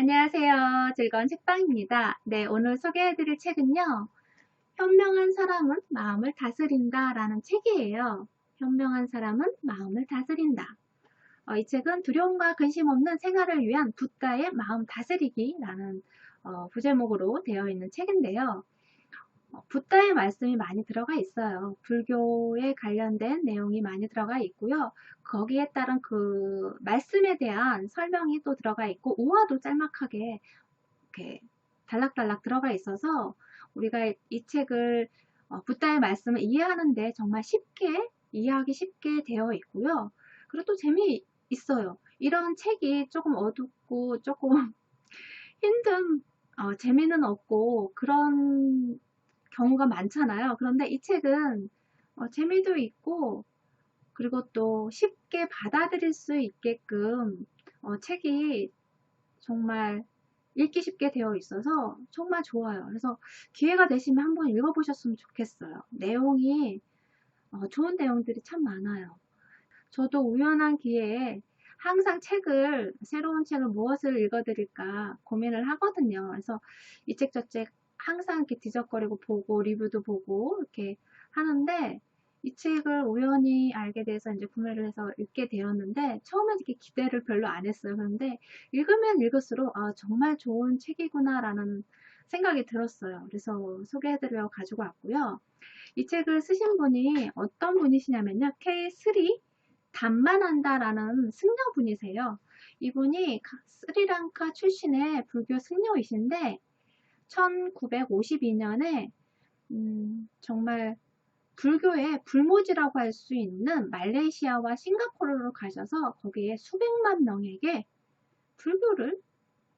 안녕하세요. 즐거운 책방입니다. 네, 오늘 소개해드릴 책은요. 현명한 사람은 마음을 다스린다 라는 책이에요. 현명한 사람은 마음을 다스린다. 어, 이 책은 두려움과 근심 없는 생활을 위한 붓다의 마음 다스리기 라는 어, 부제목으로 되어 있는 책인데요. 어, 붓다의 말씀이 많이 들어가 있어요. 불교에 관련된 내용이 많이 들어가 있고요. 거기에 따른 그 말씀에 대한 설명이 또 들어가 있고 우화도 짤막하게 이렇게 달락달락 들어가 있어서 우리가 이 책을 어, 붓다의 말씀을 이해하는데 정말 쉽게 이해하기 쉽게 되어 있고요. 그리고 또 재미 있어요. 이런 책이 조금 어둡고 조금 힘든 어, 재미는 없고 그런 경우가 많잖아요. 그런데 이 책은 어, 재미도 있고 그리고 또 쉽게 받아들일 수 있게끔 어, 책이 정말 읽기 쉽게 되어 있어서 정말 좋아요. 그래서 기회가 되시면 한번 읽어보셨으면 좋겠어요. 내용이 어, 좋은 내용들이 참 많아요. 저도 우연한 기회에 항상 책을 새로운 책을 무엇을 읽어드릴까 고민을 하거든요. 그래서 이 책 저책 항상 이렇게 뒤적거리고 보고 리뷰도 보고 이렇게 하는데 이 책을 우연히 알게 돼서 이제 구매를 해서 읽게 되었는데 처음에 이렇게 기대를 별로 안 했어요. 그런데 읽으면 읽을수록 아 정말 좋은 책이구나라는 생각이 들었어요. 그래서 소개해드리려고 가지고 왔고요. 이 책을 쓰신 분이 어떤 분이시냐면요. K3 단만한다라는 승려분이세요. 이분이 스리랑카 출신의 불교 승려이신데 1952년에 음, 정말 불교의 불모지라고 할 수 있는 말레이시아와 싱가포르로 가셔서 거기에 수백만 명에게 불교를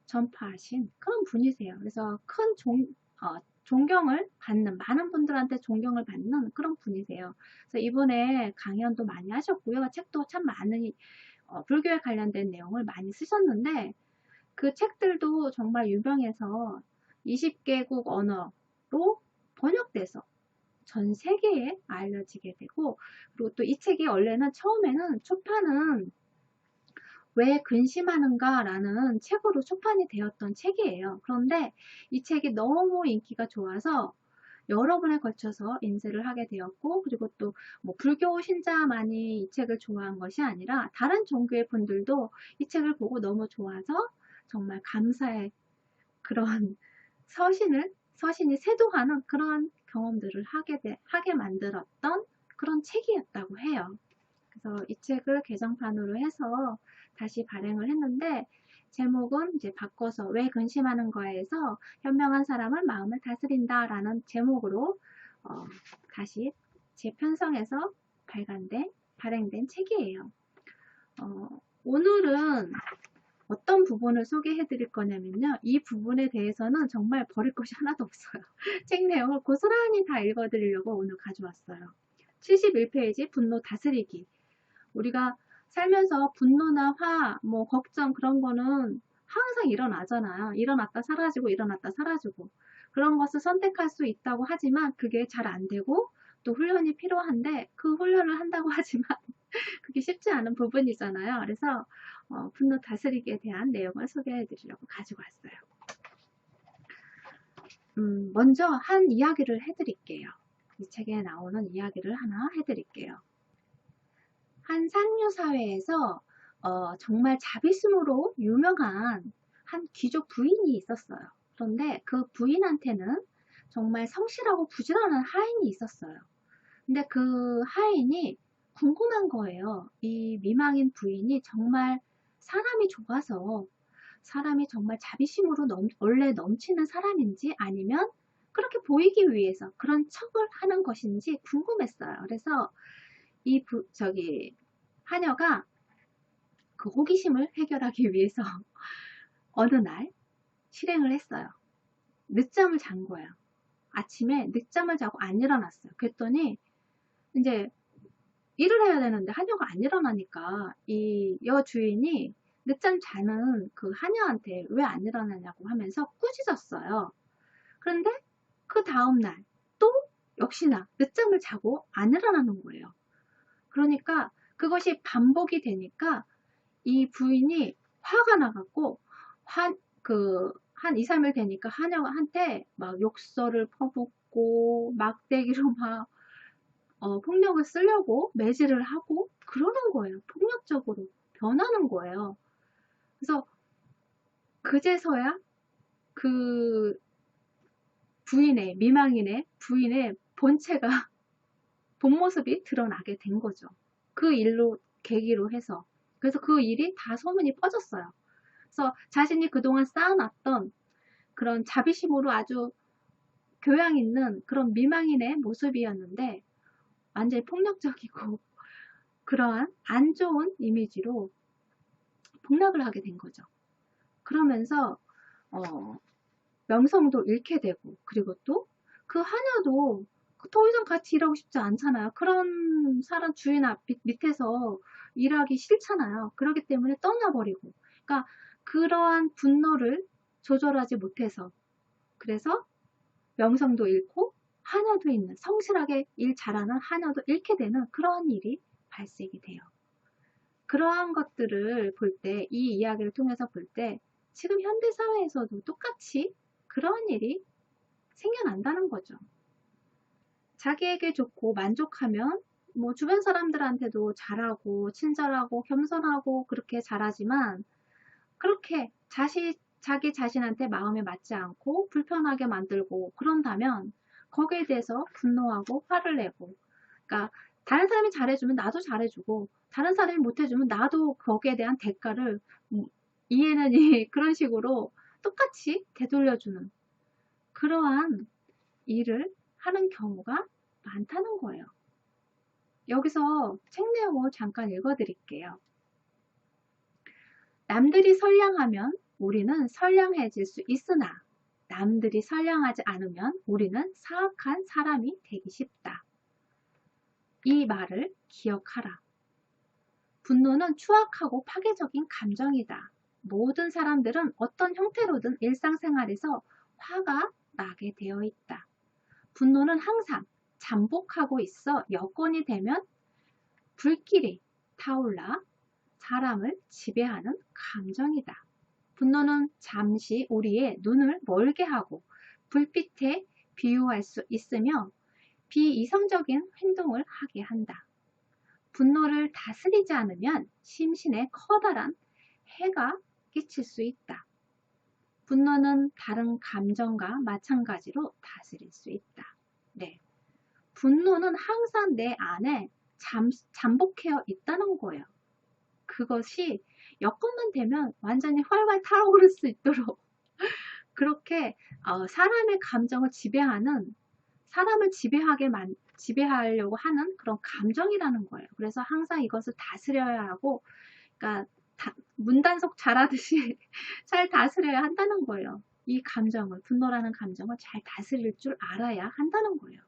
전파하신 그런 분이세요. 그래서 큰 종, 어, 존경을 받는 많은 분들한테 존경을 받는 그런 분이세요. 그래서 이번에 강연도 많이 하셨고요. 책도 참 많은 어, 불교에 관련된 내용을 많이 쓰셨는데 그 책들도 정말 유명해서 20개국 언어로 번역돼서 전 세계에 알려지게 되고 그리고 또 이 책이 원래는 처음에는 초판은 왜 근심하는가 라는 책으로 초판이 되었던 책이에요. 그런데 이 책이 너무 인기가 좋아서 여러 번에 걸쳐서 인쇄를 하게 되었고 그리고 또 뭐 불교 신자만이 이 책을 좋아한 것이 아니라 다른 종교의 분들도 이 책을 보고 너무 좋아서 정말 감사의 그런 서신을 서신이 세도하는 그런 경험들을 하게 돼, 하게 만들었던 그런 책이었다고 해요. 그래서 이 책을 개정판으로 해서 다시 발행을 했는데 제목은 이제 바꿔서 왜 근심하는 거에서 현명한 사람은 마음을 다스린다 라는 제목으로 어, 다시 재편성해서 발간된 발행된 책이에요. 어, 오늘은 어떤 부분을 소개해 드릴 거냐면요. 이 부분에 대해서는 정말 버릴 것이 하나도 없어요. 책 내용을 고스란히 다 읽어 드리려고 오늘 가져왔어요. 71페이지 분노 다스리기. 우리가 살면서 분노나 화, 뭐 걱정 그런 거는 항상 일어나잖아요. 일어났다 사라지고 일어났다 사라지고 그런 것을 선택할 수 있다고 하지만 그게 잘 안 되고 또 훈련이 필요한데 그 훈련을 한다고 하지만 그게 쉽지 않은 부분이잖아요. 그래서 어, 분노 다스리기에 대한 내용을 소개해 드리려고 가지고 왔어요. 음, 먼저 한 이야기를 해드릴게요. 이 책에 나오는 이야기를 하나 해드릴게요. 한 상류 사회에서 어, 정말 자비심으로 유명한 한 귀족 부인이 있었어요. 그런데 그 부인한테는 정말 성실하고 부지런한 하인이 있었어요. 근데 그 하인이 궁금한 거예요. 이 미망인 부인이 정말 사람이 좋아서 사람이 정말 자비심으로 넘, 원래 넘치는 사람인지 아니면 그렇게 보이기 위해서 그런 척을 하는 것인지 궁금했어요. 그래서 이 부, 저기 하녀가 그 호기심을 해결하기 위해서 어느 날 실행을 했어요. 늦잠을 잔 거예요. 아침에 늦잠을 자고 안 일어났어요. 그랬더니 이제 일을 해야 되는데 하녀가 안 일어나니까 이 여주인이 늦잠 자는 그 하녀한테 왜 안 일어나냐고 하면서 꾸짖었어요. 그런데 그 다음날 또 역시나 늦잠을 자고 안 일어나는 거예요. 그러니까 그것이 반복이 되니까 이 부인이 화가 나갖고 화, 그그 한 2, 3일 되니까 하녀한테 막 욕설을 퍼붓고 막대기로 막 어, 폭력을 쓰려고 매질을 하고 그러는 거예요. 폭력적으로 변하는 거예요. 그래서 그제서야 그 부인의 미망인의 부인의 본체가 본 모습이 드러나게 된 거죠. 그 일로 계기로 해서 그래서 그 일이 다 소문이 퍼졌어요. 그래서 자신이 그동안 쌓아놨던 그런 자비심으로 아주 교양 있는 그런 미망인의 모습이었는데 완전히 폭력적이고 그러한 안 좋은 이미지로 폭락을 하게 된 거죠. 그러면서 어, 명성도 잃게 되고 그리고 또 그 하녀도 더 이상 같이 일하고 싶지 않잖아요. 그런 사람 주인 앞 밑에서 일하기 싫잖아요. 그렇기 때문에 떠나버리고 그러니까 그러한 분노를 조절하지 못해서 그래서 명성도 잃고 하나도 있는 성실하게 일 잘하는 하나도 잃게 되는 그러한 일이 발생이 돼요. 그러한 것들을 볼 때, 이 이야기를 통해서 볼 때, 지금 현대 사회에서도 똑같이 그러한 일이 생겨난다는 거죠. 자기에게 좋고 만족하면 뭐 주변 사람들한테도 잘하고 친절하고 겸손하고 그렇게 잘하지만 그렇게 자시, 자기 자신한테 마음에 맞지 않고 불편하게 만들고 그런다면 거기에 대해서 분노하고 화를 내고 그러니까 다른 사람이 잘해주면 나도 잘해주고 다른 사람이 못해주면 나도 거기에 대한 대가를 음, 이해는 이 그런 식으로 똑같이 되돌려주는 그러한 일을 하는 경우가 많다는 거예요. 여기서 책 내용을 잠깐 읽어드릴게요. 남들이 선량하면 우리는 선량해질 수 있으나 남들이 선량하지 않으면 우리는 사악한 사람이 되기 쉽다. 이 말을 기억하라. 분노는 추악하고 파괴적인 감정이다. 모든 사람들은 어떤 형태로든 일상생활에서 화가 나게 되어 있다. 분노는 항상 잠복하고 있어 여건이 되면 불길이 타올라 사람을 지배하는 감정이다. 분노는 잠시 우리의 눈을 멀게 하고 불빛에 비유할 수 있으며 비이성적인 행동을 하게 한다. 분노를 다스리지 않으면 심신에 커다란 해가 끼칠 수 있다. 분노는 다른 감정과 마찬가지로 다스릴 수 있다. 네. 분노는 항상 내 안에 잠, 잠복해 있다는 거예요. 그것이 여건만 되면 완전히 활활 타오를 수 있도록 그렇게 어, 사람의 감정을 지배하는 사람을 지배하게 만, 지배하려고 하는 그런 감정이라는 거예요. 그래서 항상 이것을 다스려야 하고, 그러니까 다, 문단속 잘하듯이 잘 다스려야 한다는 거예요. 이 감정을, 분노라는 감정을 잘 다스릴 줄 알아야 한다는 거예요.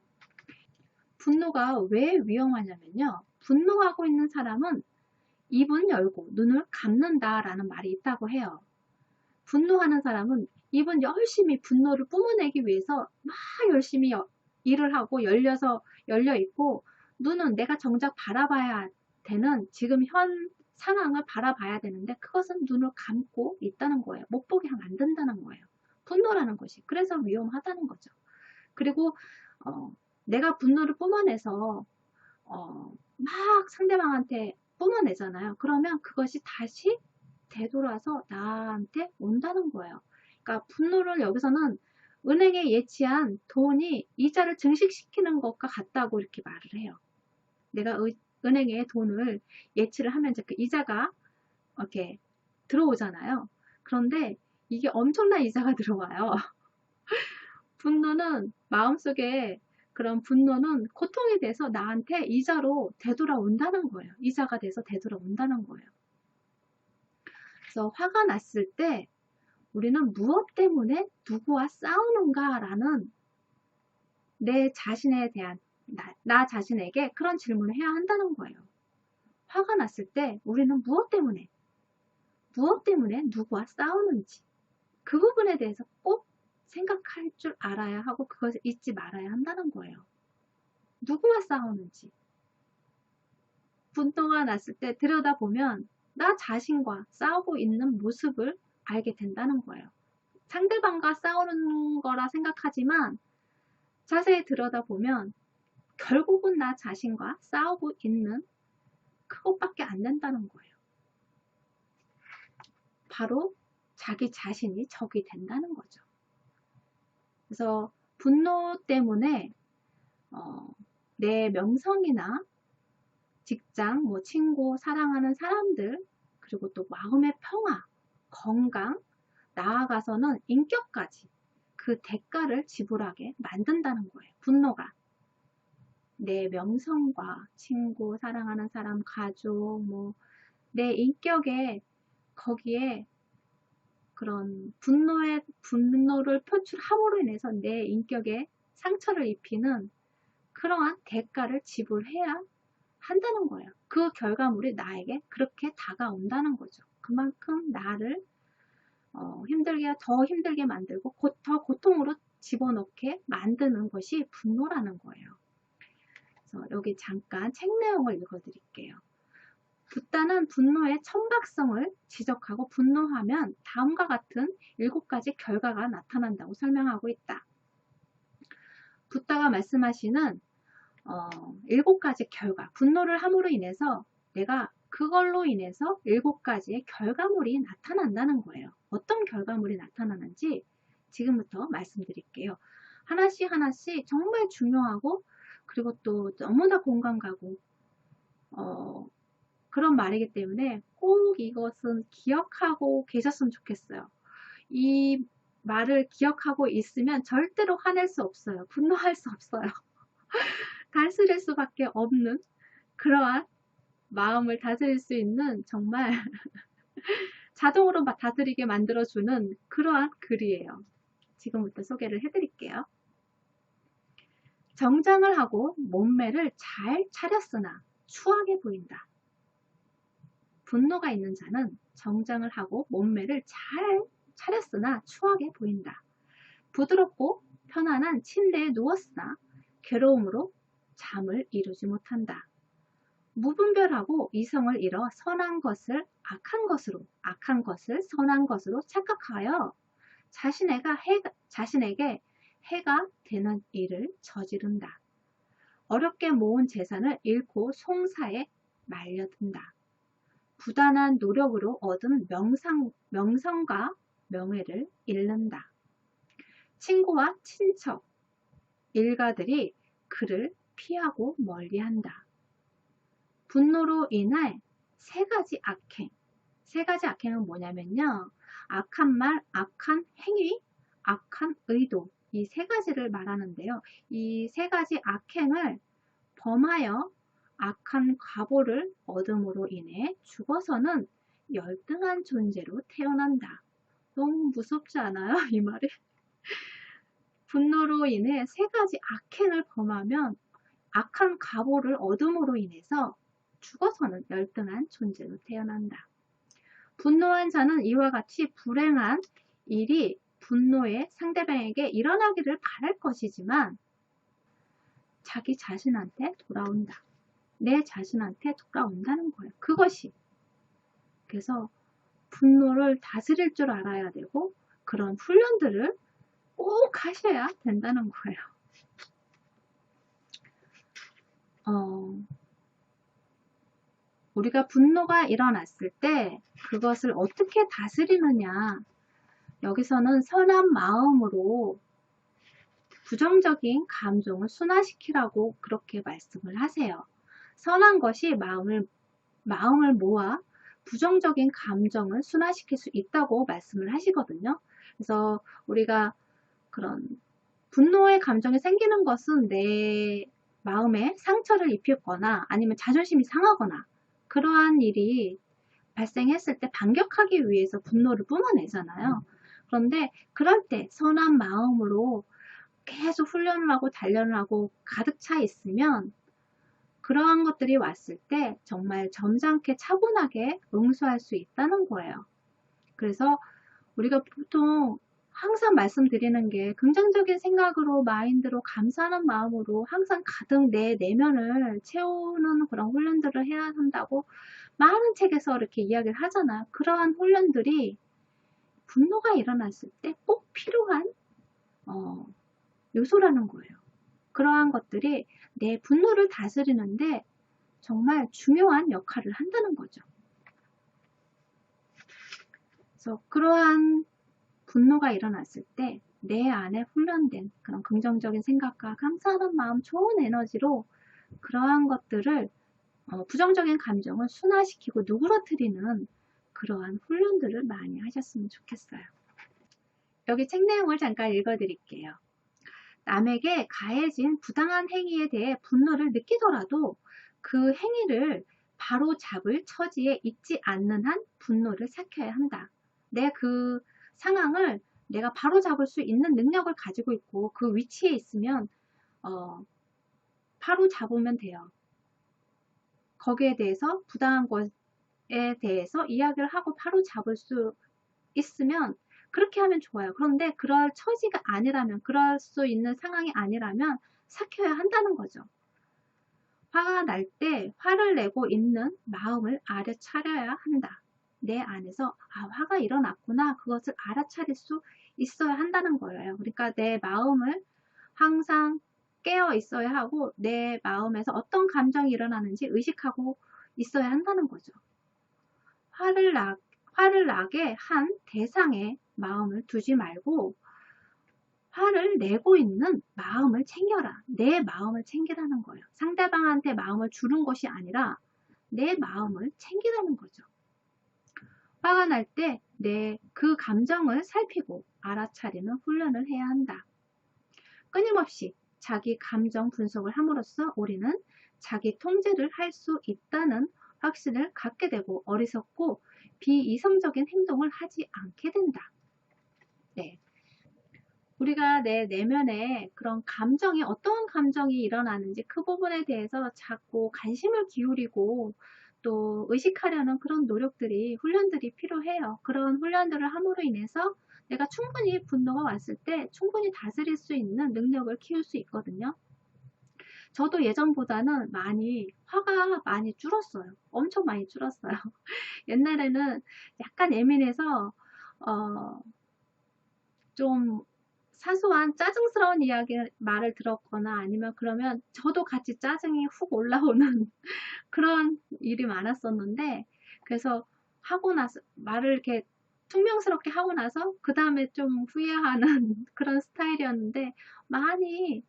분노가 왜 위험하냐면요. 분노하고 있는 사람은 입은 열고 눈을 감는다 라는 말이 있다고 해요. 분노하는 사람은 입은 열심히 분노를 뿜어내기 위해서 막 열심히 일을 하고 열려서 열려 있고 눈은 내가 정작 바라봐야 되는 지금 현 상황을 바라봐야 되는데 그것은 눈을 감고 있다는 거예요. 못 보게 하면 안 된다는 거예요. 분노라는 것이. 그래서 위험하다는 거죠. 그리고 어, 내가 분노를 뿜어내서 어, 막 상대방한테 뿜어내잖아요. 그러면 그것이 다시 되돌아서 나한테 온다는 거예요. 그러니까 분노를 여기서는 은행에 예치한 돈이 이자를 증식시키는 것과 같다고 이렇게 말을 해요. 내가 은행에 돈을 예치를 하면 이제 그 이자가 이렇게 들어오잖아요. 그런데 이게 엄청난 이자가 들어와요. 분노는 마음속에 그런 분노는 고통이 돼서 나한테 이자로 되돌아온다는 거예요. 이자가 돼서 되돌아온다는 거예요. 그래서 화가 났을 때 우리는 무엇 때문에 누구와 싸우는가 라는 내 자신에 대한 나, 나, 자신에게 그런 질문을 해야 한다는 거예요. 화가 났을 때 우리는 무엇 때문에 무엇 때문에 누구와 싸우는지 그 부분에 대해서 꼭 생각할 줄 알아야 하고 그것을 잊지 말아야 한다는 거예요. 누구와 싸우는지. 분노가 났을 때 들여다보면 나 자신과 싸우고 있는 모습을 알게 된다는 거예요. 상대방과 싸우는 거라 생각하지만 자세히 들여다보면 결국은 나 자신과 싸우고 있는 그것밖에 안 된다는 거예요. 바로 자기 자신이 적이 된다는 거죠. 그래서 분노 때문에 어, 내 명성이나 직장, 뭐 친구, 사랑하는 사람들, 그리고 또 마음의 평화, 건강, 나아가서는 인격까지 그 대가를 지불하게 만든다는 거예요. 분노가. 내 명성과 친구, 사랑하는 사람, 가족, 뭐, 내 인격에 거기에 그런 분노의, 분노를 표출함으로 인해서 내 인격에 상처를 입히는 그러한 대가를 지불해야 한다는 거예요. 그 결과물이 나에게 그렇게 다가온다는 거죠. 그만큼 나를 어, 힘들게 더 힘들게 만들고 고, 더 고통으로 집어넣게 만드는 것이 분노라는 거예요. 그래서 여기 잠깐 책 내용을 읽어드릴게요. 붓다는 분노의 천박성을 지적하고 분노하면 다음과 같은 일곱 가지 결과가 나타난다고 설명하고 있다. 붓다가 말씀하시는 어, 일곱 가지 결과, 분노를 함으로 인해서 내가 그걸로 인해서 일곱 가지의 결과물이 나타난다는 거예요. 어떤 결과물이 나타나는지 지금부터 말씀드릴게요. 하나씩 하나씩 정말 중요하고 그리고 또 너무나 공감 가고 어, 그런 말이기 때문에 꼭 이것은 기억하고 계셨으면 좋겠어요. 이 말을 기억하고 있으면 절대로 화낼 수 없어요. 분노할 수 없어요. 다스릴 수밖에 없는 그러한 마음을 다스릴 수 있는 정말 자동으로 다스리게 만들어주는 그러한 글이에요. 지금부터 소개를 해드릴게요. 정장을 하고 몸매를 잘 차렸으나 추하게 보인다. 분노가 있는 자는 정장을 하고 몸매를 잘 차렸으나 추하게 보인다. 부드럽고 편안한 침대에 누웠으나 괴로움으로 잠을 이루지 못한다. 무분별하고 이성을 잃어 선한 것을 악한 것으로, 악한 것을 선한 것으로 착각하여 자신에게 해가, 자신에게 해가 되는 일을 저지른다. 어렵게 모은 재산을 잃고 송사에 말려든다. 부단한 노력으로 얻은 명상, 명성과 명예를 잃는다. 친구와 친척, 일가들이 그를 피하고 멀리한다. 분노로 인해 세 가지 악행, 세 가지 악행은 뭐냐면요. 악한 말, 악한 행위, 악한 의도 이 세 가지를 말하는데요. 이 세 가지 악행을 범하여 악한 과보를 얻음으로 인해 죽어서는 열등한 존재로 태어난다. 너무 무섭지 않아요? 이 말이? 분노로 인해 세 가지 악행을 범하면 악한 가보를 얻음으로 인해서 죽어서는 열등한 존재로 태어난다. 분노한 자는 이와 같이 불행한 일이 분노의 상대방에게 일어나기를 바랄 것이지만 자기 자신한테 돌아온다. 내 자신한테 돌아온다는 거예요. 그것이. 그래서 분노를 다스릴 줄 알아야 되고 그런 훈련들을 꼭 하셔야 된다는 거예요. 어, 우리가 분노가 일어났을 때 그것을 어떻게 다스리느냐 여기서는 선한 마음으로 부정적인 감정을 순화시키라고 그렇게 말씀을 하세요. 선한 것이 마음을, 마음을 모아 부정적인 감정을 순화시킬 수 있다고 말씀을 하시거든요. 그래서 우리가 그런 분노의 감정이 생기는 것은 내 마음에 상처를 입혔거나 아니면 자존심이 상하거나 그러한 일이 발생했을 때 반격하기 위해서 분노를 뿜어내잖아요. 그런데 그럴 때 선한 마음으로 계속 훈련을 하고 단련을 하고 가득 차 있으면 그러한 것들이 왔을 때 정말 점잖게 차분하게 응수할 수 있다는 거예요. 그래서 우리가 보통 항상 말씀드리는 게 긍정적인 생각으로 마인드로 감사하는 마음으로 항상 가득 내 내면을 채우는 그런 훈련들을 해야 한다고 많은 책에서 이렇게 이야기를 하잖아요. 그러한 훈련들이 분노가 일어났을 때 꼭 필요한 어, 요소라는 거예요. 그러한 것들이 내 분노를 다스리는데 정말 중요한 역할을 한다는 거죠. 그래서 그러한 분노가 일어났을 때 내 안에 훈련된 그런 긍정적인 생각과 감사하는 마음, 좋은 에너지로 그러한 것들을 어, 부정적인 감정을 순화시키고 누그러뜨리는 그러한 훈련들을 많이 하셨으면 좋겠어요. 여기 책 내용을 잠깐 읽어드릴게요. 남에게 가해진 부당한 행위에 대해 분노를 느끼더라도 그 행위를 바로 잡을 처지에 있지 않는 한 분노를 삭혀야 한다. 내 그 상황을 내가 바로 잡을 수 있는 능력을 가지고 있고 그 위치에 있으면 어, 바로 잡으면 돼요. 거기에 대해서 부당한 것에 대해서 이야기를 하고 바로 잡을 수 있으면 그렇게 하면 좋아요. 그런데 그럴 처지가 아니라면, 그럴 수 있는 상황이 아니라면 삭혀야 한다는 거죠. 화가 날 때 화를 내고 있는 마음을 알아차려야 한다. 내 안에서 아 화가 일어났구나 그것을 알아차릴 수 있어야 한다는 거예요. 그러니까 내 마음을 항상 깨어 있어야 하고 내 마음에서 어떤 감정이 일어나는지 의식하고 있어야 한다는 거죠. 화를 나, 화를 나게 한 대상의 마음을 두지 말고 화를 내고 있는 마음을 챙겨라. 내 마음을 챙기라는 거예요. 상대방한테 마음을 주는 것이 아니라 내 마음을 챙기라는 거죠. 화가 날 때 내 그 감정을 살피고 알아차리는 훈련을 해야 한다. 끊임없이 자기 감정 분석을 함으로써 우리는 자기 통제를 할 수 있다는 확신을 갖게 되고 어리석고 비이성적인 행동을 하지 않게 된다. 네. 우리가 내 내면에 그런 감정이 어떤 감정이 일어나는지 그 부분에 대해서 자꾸 관심을 기울이고 또 의식하려는 그런 노력들이 훈련들이 필요해요. 그런 훈련들을 함으로 인해서 내가 충분히 분노가 왔을 때 충분히 다스릴 수 있는 능력을 키울 수 있거든요. 저도 예전보다는 많이 화가 많이 줄었어요. 엄청 많이 줄었어요. 옛날에는 약간 예민해서 어, 좀 사소한 짜증스러운 이야기 말을 들었거나 아니면 그러면 저도 같이 짜증이 훅 올라오는 그런 일이 많았었는데 그래서 하고 나서 말을 이렇게 퉁명스럽게 하고 나서 그 다음에 좀 후회하는 그런 스타일이었는데 많이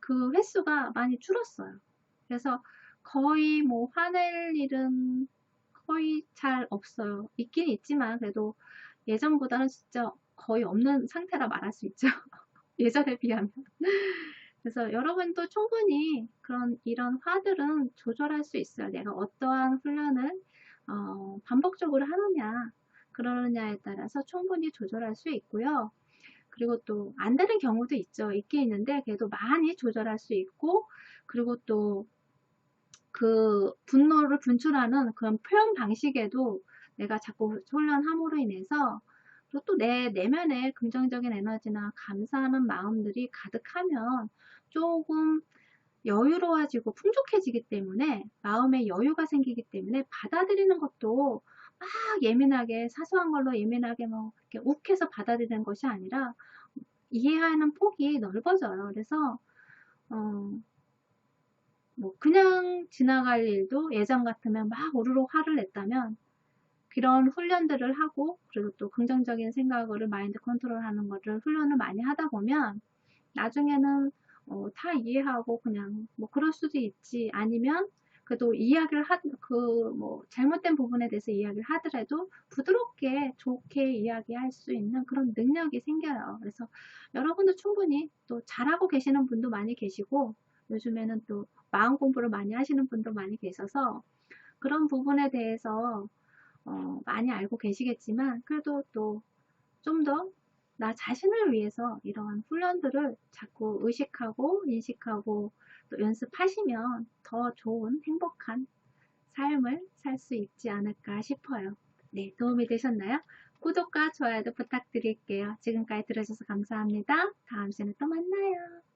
그 횟수가 많이 줄었어요. 그래서 거의 뭐 화낼 일은 거의 잘 없어요. 있긴 있지만 그래도 예전보다는 진짜 거의 없는 상태라 말할 수 있죠. 예전에 비하면. 그래서 여러분도 충분히 그런 이런 화들은 조절할 수 있어요. 내가 어떠한 훈련을 어, 반복적으로 하느냐 그러느냐에 따라서 충분히 조절할 수 있고요. 그리고 또 안 되는 경우도 있죠. 있긴 있는데 그래도 많이 조절할 수 있고 그리고 또 그 분노를 분출하는 그런 표현 방식에도 내가 자꾸 훈련함으로 인해서 그리고 또 내 내면에 긍정적인 에너지나 감사하는 마음들이 가득하면 조금 여유로워지고 풍족해지기 때문에 마음에 여유가 생기기 때문에 받아들이는 것도 막 예민하게 사소한 걸로 예민하게 뭐 이렇게 욱해서 받아들이는 것이 아니라 이해하는 폭이 넓어져요. 그래서 어, 뭐 그냥 지나갈 일도 예전 같으면 막 우르르 화를 냈다면 그런 훈련들을 하고 그리고 또 긍정적인 생각을 마인드 컨트롤하는 것을 훈련을 많이 하다 보면 나중에는 어, 다 이해하고 그냥 뭐 그럴 수도 있지 아니면 그래도 이야기를 하, 그, 뭐, 잘못된 부분에 대해서 이야기를 하더라도 부드럽게 좋게 이야기할 수 있는 그런 능력이 생겨요. 그래서 여러분도 충분히 또 잘하고 계시는 분도 많이 계시고, 요즘에는 또 마음 공부를 많이 하시는 분도 많이 계셔서 그런 부분에 대해서 어, 많이 알고 계시겠지만 그래도 또 좀 더 나 자신을 위해서 이러한 훈련들을 자꾸 의식하고 인식하고 또 연습하시면 더 좋은 행복한 삶을 살 수 있지 않을까 싶어요. 네, 도움이 되셨나요? 구독과 좋아요도 부탁드릴게요. 지금까지 들어주셔서 감사합니다. 다음 시간에 또 만나요.